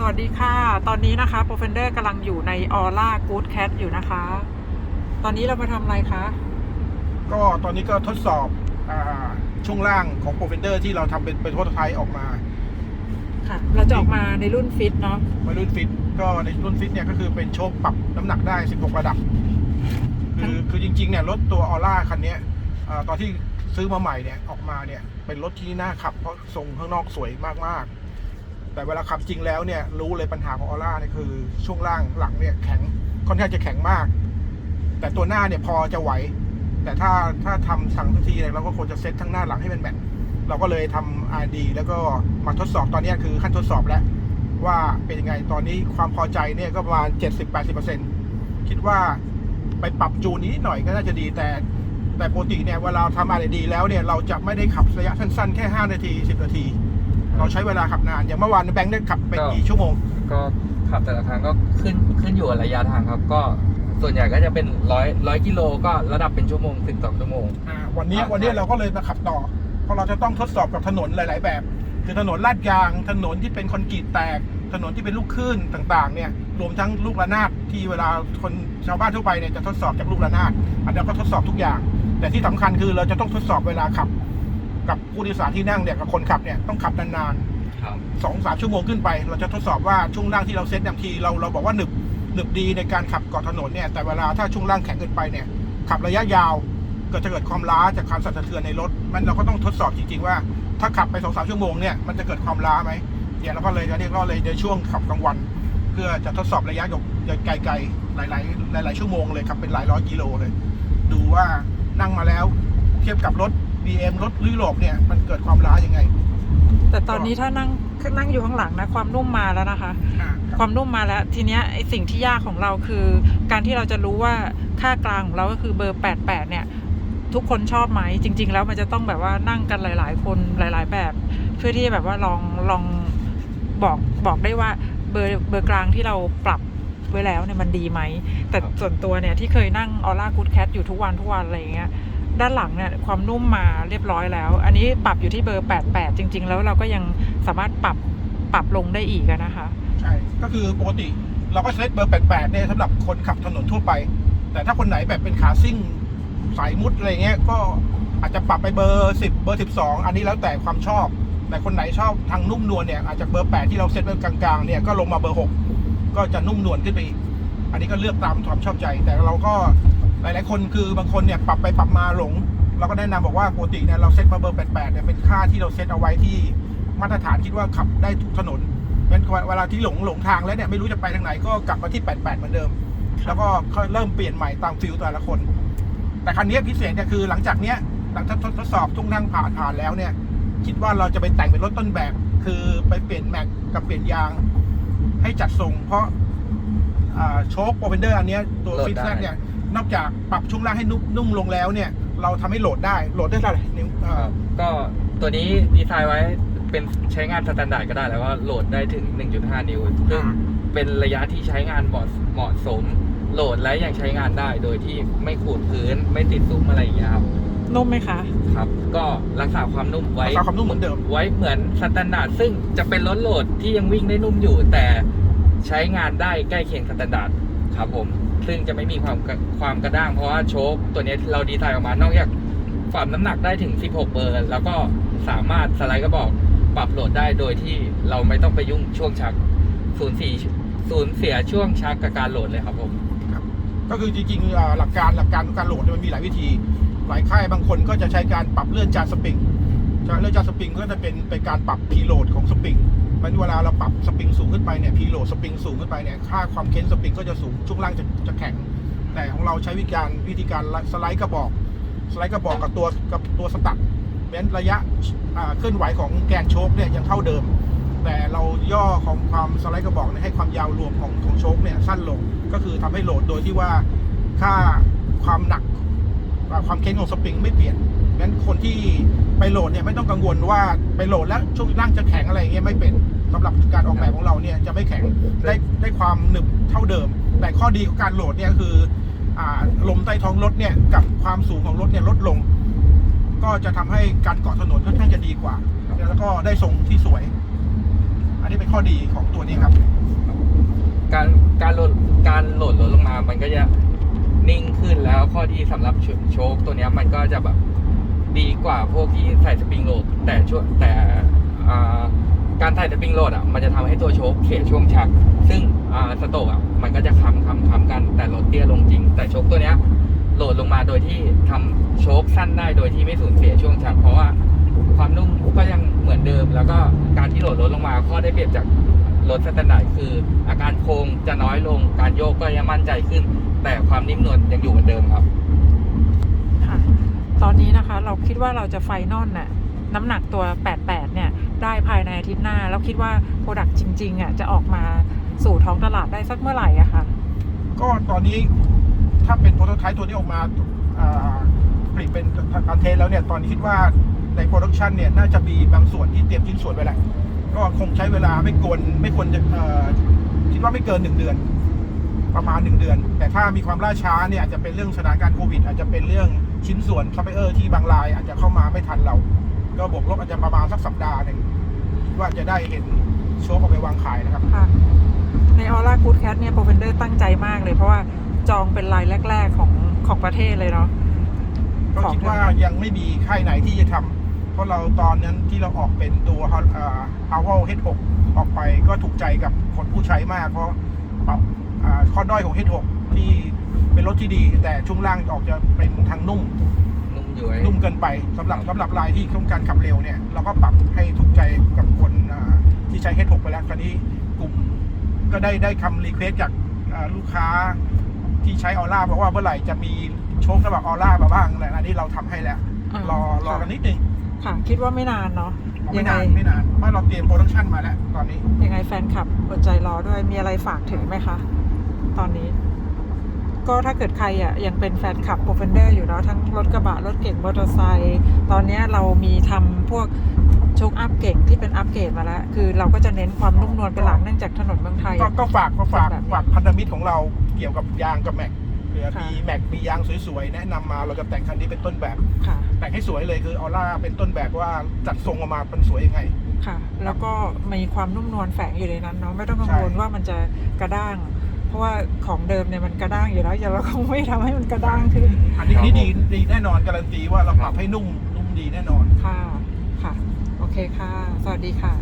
สวัสดีค่ะ ตอนนี้นะคะโปรเฟนเดอร์กำลังอยู่ในออร่ากู๊ดแคทอยู่นะคะ ตอนนี้เรามาทำอะไรคะ ก็ตอนนี้ก็ทดสอบอาช่วงล่างของโปรเฟนเดอร์ที่เราทำเป็นเป็นโปรโตไทป์ออกมาค่ะ เราจะออกมาในรุ่นฟิตเนาะ วัยรุ่นฟิต ก็ในรุ่นฟิตเนี่ยก็คือเป็นโชคปรับน้ำหนักได้ 16 ระดับ คือคือจริงๆเนี่ยรถตัวออร่าคันเนี้ยอ่าตอนที่ซื้อมาใหม่เนี่ยออกมาเนี่ยเป็นรถที่น่าขับเพราะทรงข้างนอกสวยมากๆ แต่เวลาขับจริงแล้วเนี่ยรู้เลยปัญหาของออร่าเนี่ยคือช่วงล่างหลังเนี่ยแข็งค่อนข้างจะแข็งมาก แต่ตัวหน้าเนี่ยพอจะไหว แต่ถ้าถ้าทำสั่งทุกทีเนี่ยเราก็ควรจะเซ็ตทั้งหน้าหลังให้เป็นแมทเราก็เลยทำ R&D แล้วก็มาทดสอบตอนนี้คือขั้นทดสอบแล้ว ว่าเป็นยังไงตอนนี้ความพอใจเนี่ยก็ประมาณ 70-80%คิดว่าไปปรับจูนนิดหน่อยก็น่าจะดีแต่แต่ปกติเนี่ยเวลาทำอะไรดีแล้วเนี่ยเราจะไม่ได้ขับระยะสั้นๆ แค่ 5 นาที 10 นาที เราใช้เวลาขับนาน อย่างเมื่อวานแบงค์ได้ขับไปก็กี่ชั่วโมง ก็ขับแต่ละครั้งก็ขึ้นขึ้นอยู่กับระยะทางครับ ก็ส่วนใหญ่ก็จะเป็นร้อยร้อยกิโลก็ระดับเป็นชั่วโมงถึงสองชั่วโมงอ่าวันนี้ครับวันนี้เราก็เลยมาขับต่อ เพราะเราจะต้องทดสอบกับถนนหลาย ๆ แบบ คือถนนลาดยาง ถนนที่เป็นคอนกรีตแตก ถนนที่เป็นลูกคลื่นต่าง ๆ เนี่ย รวมทั้งลูกระนาดที่เวลาคนชาวบ้านทั่วไปเนี่ยจะทดสอบจากลูกระนาดอันนี้ก็ทดสอบทุกอย่าง แต่ที่สำคัญคือเราจะต้องทดสอบเวลาขับ กับผู้โดยสารที่นั่งเนี่ยกับคนขับเนี่ยต้องขับนานๆครับสองสามชั่วโมงขึ้นไป เราจะทดสอบว่าช่วงล่างที่เราเซ็ตบางทีเราเราบอกว่าหนึบหนึบดีในการขับเกาะถนนเนี่ยแต่เวลาถ้าช่วงล่างแข็งเกินไปเนี่ยขับระยะยาวก็จะเกิดความล้าจากการสั่นสะเทือนในรถ มันเราก็ต้องทดสอบจริงๆว่า ถ้าขับไปสองสามชั่วโมงเนี่ยมันจะเกิดความล้าไหมเนี่ยเราก็เลยเรียกก็เลยในช่วงขับกลางวัน เพื่อจะทดสอบระยะไกลๆหลายๆหลาย ๆ ชั่วโมงเลยขับเป็นหลายร้อยกิโลเลย ดูว่านั่งมาแล้วเทียบกับรถ BM รถยุโรปเนี่ย มันเกิดความล้ายังไง แต่ตอนนี้ถ้านั่งนั่งอยู่ข้างหลังนะความนุ่มมาแล้วนะคะ อ่าความนุ่มมาแล้ว ทีเนี้ยไอสิ่งที่ยากของเราคือ การที่เราจะรู้ว่าค่ากลางของเราก็คือเบอร์ 88 เนี่ย ทุกคนชอบไหมจริง ๆ แล้วมันจะต้องแบบว่านั่งกันหลาย ๆ คนหลาย ๆ แบบ เพื่อที่จะแบบว่าลองลองบอกบอกได้ว่าเบอร์เบอร์กลางที่เราปรับไว้แล้วเนี่ยมันดีไหม แต่ครับส่วนตัวเนี่ยที่เคยนั่งออร่ากูดแคทอยู่ทุกวันทุกวันอะไรอย่างเงี้ย ด้านหลังเนี่ยความนุ่มมาเรียบร้อยแล้ว อันนี้ปรับอยู่ที่เบอร์ 88 จริง ๆ แล้วเราก็ยังสามารถปรับปรับลงได้อีกนะคะ ใช่ ก็คือปกติเราก็เซตเบอร์ 88 เนี่ยสำหรับคนขับถนนทั่วไป แต่ถ้าคนไหนแบบเป็นขาซิ่งสายมุดอะไรเงี้ยก็อาจจะปรับไปเบอร์ 10 เบอร์ 12 อันนี้แล้วแต่ความชอบ แต่คนไหนชอบทางนุ่มนวลเนี่ยอาจจะเบอร์ 8 ที่เราเซตไว้กลางๆเนี่ยก็ลงมาเบอร์ 6 ก็จะนุ่มนวลขึ้นไปอีกอันนี้ก็เลือกตามความชอบใจ แต่เราก็ ลายๆคนคือบางคนเนี่ยปรับไปปรับมาหลง เราก็แนะนำบอกว่าปกติเนี่ยเราเซตมาเบอร์88เนี่ยเป็นค่าที่เราเซตเอาไว้ที่มาตรฐานคิดว่าขับได้ทุกถนนงั้นเวลาที่หลงหลงทางแล้วเนี่ยไม่รู้จะไปทางไหนก็กลับมาที่ 88 เหมือนเดิม แล้วก็ค่อยเริ่มเปลี่ยนใหม่ตามฟิลแต่ละคน แต่คันนี้พิเศษเนี่ยคือหลังจากเนี้ยหลังจากทดสอบทุกนั่งผ่านผ่านแล้วเนี่ย คิดว่าเราจะไปแต่งเป็นรถต้นแบบ คือไปเปลี่ยนแม็กกับเปลี่ยนยาง ให้จัดทรงเพราะอ่าโชคโปรเฟนเดอร์อันเนี้ยตัวโหลดฟิตได้แซกเนี่ย นอกจากปรับช่วงล่างให้นุ่มนุ่มลงแล้วเนี่ย เราทำให้โหลดได้โหลดได้เท่าไหร่นิ้วอ่าก็ตัวนี้ดีไซน์ไว้เป็นใช้งานสแตนดาร์ดก็ได้แล้วว่าโหลดได้ถึง 1.5 นิ้ว ซึ่งเป็นระยะที่ใช้งานเหมาะเหมาะสม โหลดและยังใช้งานได้โดยที่ไม่ขูดพื้นไม่ติดซุ้มอะไรอย่างเงี้ยครับ นุ่มไหมคะ ครับ ก็รักษาความนุ่มไว้รักษาความนุ่มเหมือนเดิม ไว้เหมือนสแตนดาร์ดซึ่งจะเป็นรถโหลดที่ยังวิ่งได้นุ่มอยู่ แต่ใช้งานได้ใกล้เคียงสแตนดาร์ด ครับผมซึ่งจะไม่มีความความกระด้างเพราะว่าโชคตัวนี้เราดีไซน์ออกมานอกจากปรับน้ำหนักได้ถึง 16 เบอร์ แล้วก็สามารถสไลด์กระบอกปรับโหลดได้โดยที่เราไม่ต้องไปยุ่งช่วงชักศูนย์สี่ศูนย์เสียช่วงชักกับการโหลดเลยครับผมก็คือจริงๆหลักการหลักการการโหลดมันมีหลายวิธี หลายค่ายบางคนก็จะใช้การปรับเลื่อนจานสปริงจานเลื่อนจานสปริงก็จะเป็นเป็นการปรับพีโหลดของสปริง มันเวลาเราปรับสปริงสูงขึ้นไปเนี่ยพีโหลดสปริงสูงขึ้นไปเนี่ยค่าความเค้นสปริงก็จะสูงช่วงล่างจะจะแข็ง แต่ของเราใช้วิธีการวิธีการสไลด์กระบอก สไลด์กระบอกกับตัวกับตัวสตัดเพราะฉะนั้นระยะเคลื่อนไหวของแกนโชคเนี่ยยังเท่าเดิม แต่เราย่อของความสไลด์กระบอกให้ความยาวรวมของของโชคเนี่ยสั้นลงก็คือทำให้โหลดโดยที่ว่าค่าความหนักความเค้นของสปริงไม่เปลี่ยนงั้นคนที่ไปโหลดเนี่ยไม่ต้องกังวลว่าไปโหลดแล้วช่วงล่างจะแข็งอะไรอย่างเงี้ยไม่เป็น สำหรับการออกแบบของเราเนี่ยจะไม่แข็งได้ได้ความหนึบเท่าเดิม แต่ข้อดีของการโหลดเนี่ยคืออ่าลมใต้ท้องรถเนี่ยกับความสูงของรถเนี่ยลดลง ก็จะทำให้การเกาะถนนค่อนข้างจะดีกว่า แล้วก็ได้ทรงที่สวย อันนี้เป็นเป็นข้อดีของตัวนี้ครับ การการโหลดการโหลดรถลงมา มันก็จะนิ่งขึ้นแล้วข้อดีสำหรับโชโชคตัวเนี้ยมันก็จะแบบดีกว่าพวกที่ใส่สปริงโหลดแต่ช่วงแต่อ่า การใส่สปริงโหลดอะมันจะทำให้ตัวโชคเสียช่วงชัก ซึ่งสโตกอะมันก็จะค้ำค้ำค้ำกันแต่รถเตี้ยลงจริง แต่โชคตัวเนี้ยโหลดลงมาโดยที่ทำโชคสั้นได้โดยที่ไม่สูญเสียช่วงชัก เพราะว่าความนุ่มก็ยังเหมือนเดิม แล้วก็การที่โหลดรถลงมาข้อได้เปรียบจากรถสแตนดาร์ดคือ อาการโค้งจะน้อยลงการโยกก็ยังมั่นใจขึ้น แต่ความนิ่มนวลยังอยู่เหมือนเดิมครับ ค่ะ ตอนนี้นะคะเราคิดว่าเราจะไฟนอลน่ะ น้ำหนักตัว 88 เนี่ย ได้ภายในอาทิตย์หน้า แล้วคิดว่าโปรดักต์จริงๆอะจะออกมาสู่ท้องตลาดได้สักเมื่อไหร่อะคะก็ตอนนี้ถ้าเป็นโปรโตไทป์ตัวนี้ออกมาผลิตเป็นคอนเทนต์แล้วเนี่ย ตอนนี้คิดว่าในโปรดักชันเนี่ย น่าจะมีบางส่วนที่เตรียมชิ้นส่วนไว้แล้วก็คงใช้เวลาไม่ควรไม่ควรจะคิดว่าไม่เกินหนึ่งเดือน ประมาณหนึ่งเดือน แต่ถ้ามีความล่าช้าเนี่ยอาจจะเป็นเรื่องสถานการณ์โควิด อาจจะเป็นเรื่องชิ้นส่วนซัพพลายเออร์ที่บางราย อาจจะเข้ามาไม่ทันเรา ก็บวกลบอาจจะประมาณสักสัปดาห์หนึ่งว่าจะได้เห็นโชว์ออกไปวางขายนะครับ ค่ะ ในออร่ากูดแคทเนี่ยโปรเฟนเดอร์ตั้งใจมากเลย เพราะว่าจองเป็นรายแรก ๆของของประเทศเลยเนาะ ก็คิดว่ายังไม่มีค่ายไหนที่จะทำเพราะเราตอนนั้นที่เราออกเป็นตัวฮาวเวล H6 ออกไปก็ถูกใจกับคนผู้ใช้มาก เพราะปรับอ่าข้อด้อยของ H6 ที่เป็นรถที่ดี แต่ช่วงล่างออกจะเป็นทางนุ่ม นุ่มย้วยนุ่มเกินไปสำหรับสำหรับรายที่ต้องการขับเร็วเนี่ยเราก็ปรับให้ถูกใจกับคนอ่าที่ใช้ H6 ไปแล้วคราวนี้กลุ่มก็ได้ได้คำรีเควสจากอ่าลูกค้าที่ใช้ออร่าบอกว่าเมื่อไหร่จะมีโชคสำหรับออร่ามาบ้างแต่อันนี้เราทำให้แล้วารอรอกันนิดนึงค่ะ คิดว่าไม่นานเนาะ ไม่ยังไงนานไม่นานเพราะเราเตรียมโปรดักชันมาแล้วตอนนี้ ยังไงแฟนคลับอดใจรอด้วย มีอะไรฝากถึงไหมคะ ตอนนี้ ก็ถ้าเกิดใครอะยังเป็นแฟนคลับโปรเฟนเดอร์อยู่เนาะทั้งรถกระบะ รถเก่งมอเตอร์ไซค์ตอนเนี้ยเรามีทำพวกโชคอัพเก่งที่เป็นอัพเกรดมาแล้ว คือเราก็จะเน้นความนุ่มนวลเป็นหลักเนื่องจากถนนเมืองไทย ก็อะก็ฝากก็ฝากแบบนี้ ฝากพันธมิตรของเราเกี่ยวกับยางกับแม็กเผื่อค่ะมีแม็กมียางสวยๆ แนะนำมาเราจะแต่งคันนี้เป็นต้นแบบ ค่ะ แต่งให้สวยเลยคือออร่าเป็นต้นแบบว่าจัดทรงออกมาเป็นสวยยังไง ค่ะ แล้วก็มีความนุ่มนวลแฝงอยู่ในนั้นเนาะไม่ต้องกังวลใช่ ว่ามันจะกระด้าง เพราะว่าของเดิมเนี่ยมันกระด้างอยู่แล้วอย่าเราคงไม่ทำให้มันกระด้างขึ้นอันนี้นี่ดีดีแน่นอนการันตีว่าเราปรับให้นุ่มนุ่มดีแน่นอน ค่ะค่ะ โอเคค่ะ สวัสดีค่ะ